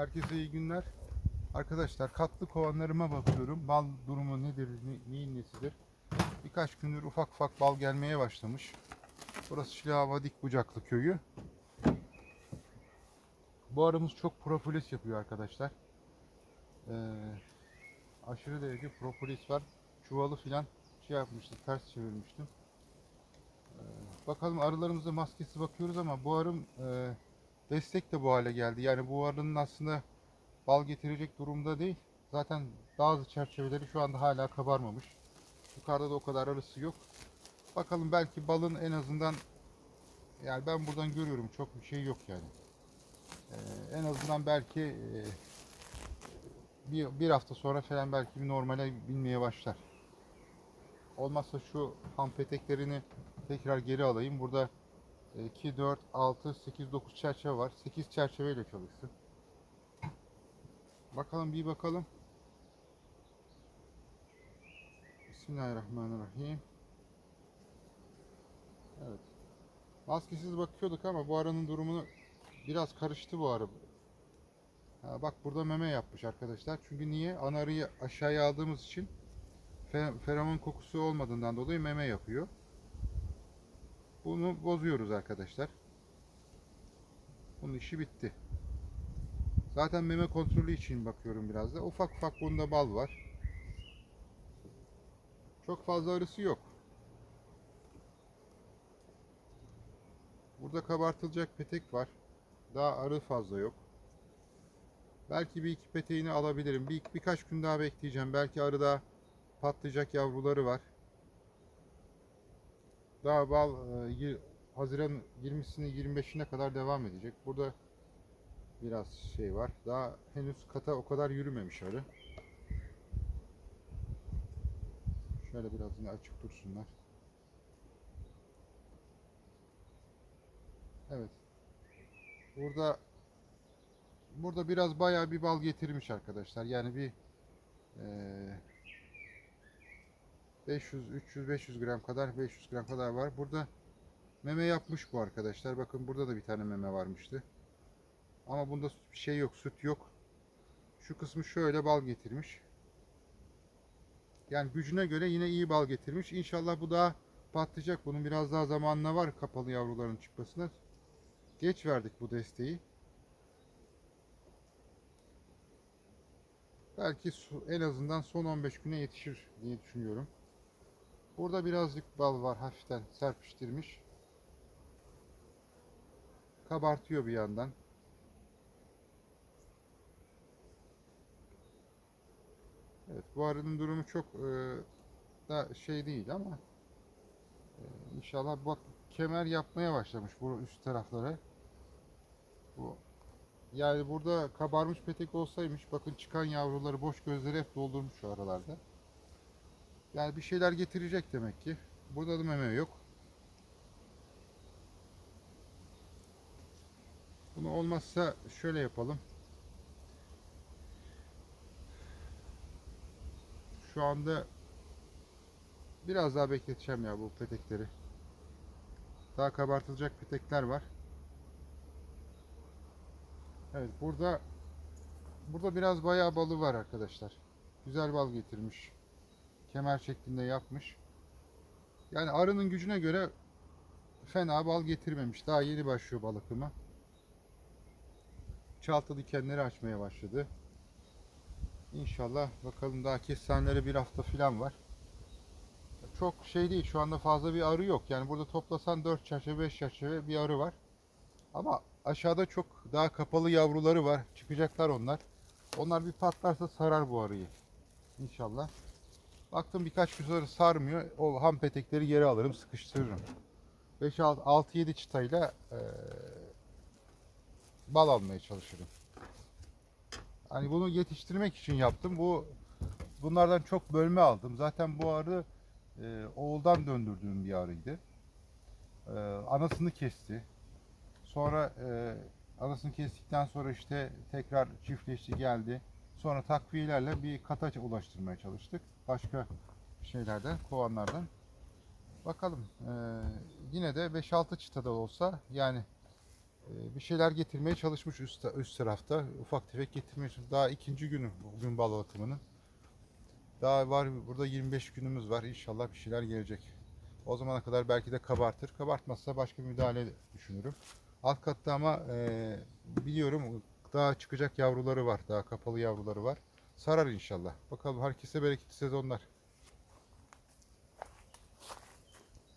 Herkese iyi günler. Arkadaşlar katlı kovanlarıma bakıyorum. Bal durumu nedir, ne- neyin nesidir? Birkaç gündür ufak ufak bal gelmeye başlamış. Burası Şilava Dik Bucaklı köyü. Bu arımız çok propolis yapıyor arkadaşlar. Ee, aşırı derece propolis var. Çuvalı filan şey yapmıştım, ters çevirmiştim. Ee, bakalım arılarımıza maskesi bakıyoruz ama bu arım e, destek de bu hale geldi. Yani bu arının aslında bal getirecek durumda değil. Zaten bazı çerçeveleri şu anda hala kabarmamış. Yukarıda da o kadar arısı yok. Bakalım belki balın en azından yani ben buradan görüyorum çok bir şey yok yani. Ee, en azından belki e, bir, bir hafta sonra falan belki bir normale binmeye başlar. Olmazsa şu ham peteklerini tekrar geri alayım. Burada 2, 4, 6, 8, 9 çerçeve var. 8 çerçeveyle çalışsın. Bakalım bir bakalım. Bismillahirrahmanirrahim. Evet. Maskesiz bakıyorduk ama bu aranın durumunu biraz karıştı bu ara. Ha, bak burada meme yapmış arkadaşlar. Çünkü niye? Ana aşağıya aldığımız için fe- feromon kokusu olmadığından dolayı meme yapıyor. Bunu bozuyoruz arkadaşlar. Bunun işi bitti. Zaten meme kontrolü için bakıyorum biraz da. Ufak ufak bunda bal var. Çok fazla arısı yok. Burada kabartılacak petek var. Daha arı fazla yok. Belki bir iki peteğini alabilirim. Bir, birkaç gün daha bekleyeceğim. Belki arıda patlayacak yavruları var. Daha bal e, Haziran 20'sine 25'ine kadar devam edecek. Burada biraz şey var. Daha henüz kata o kadar yürümemiş arı. Şöyle biraz yine açık dursunlar. Evet. Burada burada biraz bayağı bir bal getirmiş arkadaşlar. Yani bir eee 500, 300, 500 gram kadar, 500 gram kadar var. Burada meme yapmış bu arkadaşlar. Bakın burada da bir tane meme varmıştı. Ama bunda bir şey yok, süt yok. Şu kısmı şöyle bal getirmiş. Yani gücüne göre yine iyi bal getirmiş. İnşallah bu daha patlayacak. Bunun biraz daha zamanına var kapalı yavruların çıkmasına. Geç verdik bu desteği. Belki en azından son 15 güne yetişir diye düşünüyorum. Burada birazcık bal var hafiften serpiştirmiş. Kabartıyor bir yandan. Evet bu arının durumu çok e, da şey değil ama e, inşallah bak kemer yapmaya başlamış bu üst taraflara. Bu yani burada kabarmış petek olsaymış bakın çıkan yavruları boş gözleri hep doldurmuş şu aralarda. Yani bir şeyler getirecek demek ki. Burada da meme yok. Bunu olmazsa şöyle yapalım. Şu anda biraz daha bekleteceğim ya bu petekleri. Daha kabartılacak petekler var. Evet burada burada biraz bayağı balı var arkadaşlar. Güzel bal getirmiş. Kemer şeklinde yapmış. Yani arının gücüne göre fena bal getirmemiş. Daha yeni başlıyor bal akımı. Çaltı dikenleri açmaya başladı. İnşallah bakalım daha kestaneleri bir hafta falan var. Çok şey değil şu anda fazla bir arı yok. Yani burada toplasan 4 çerçeve 5 çerçeve bir arı var. Ama aşağıda çok daha kapalı yavruları var. Çıkacaklar onlar. Onlar bir patlarsa sarar bu arıyı. İnşallah. Baktım birkaç gün sonra sarmıyor. O ham petekleri geri alırım, sıkıştırırım. 5 6 6 7 çıtayla eee, bal almaya çalışırım. Hani bunu yetiştirmek için yaptım. Bu bunlardan çok bölme aldım. Zaten bu arı eee, oğuldan döndürdüğüm bir arıydı. Eee, anasını kesti. Sonra eee, anasını kestikten sonra işte tekrar çiftleşti geldi. Sonra takviyelerle bir kata ulaştırmaya çalıştık. Başka şeylerden, kovanlardan. Bakalım. eee, yine de 5-6 çıtada olsa yani Ee, bir şeyler getirmeye çalışmış üst, üst tarafta. Ufak tefek getirmeye. Daha ikinci günü bugün bal atımının. Daha var burada 25 günümüz var. İnşallah bir şeyler gelecek. O zamana kadar belki de kabartır. Kabartmazsa başka bir müdahale düşünürüm. Alt katta ama e, biliyorum daha çıkacak yavruları var. Daha kapalı yavruları var. Sarar inşallah. Bakalım herkese bereketli sezonlar.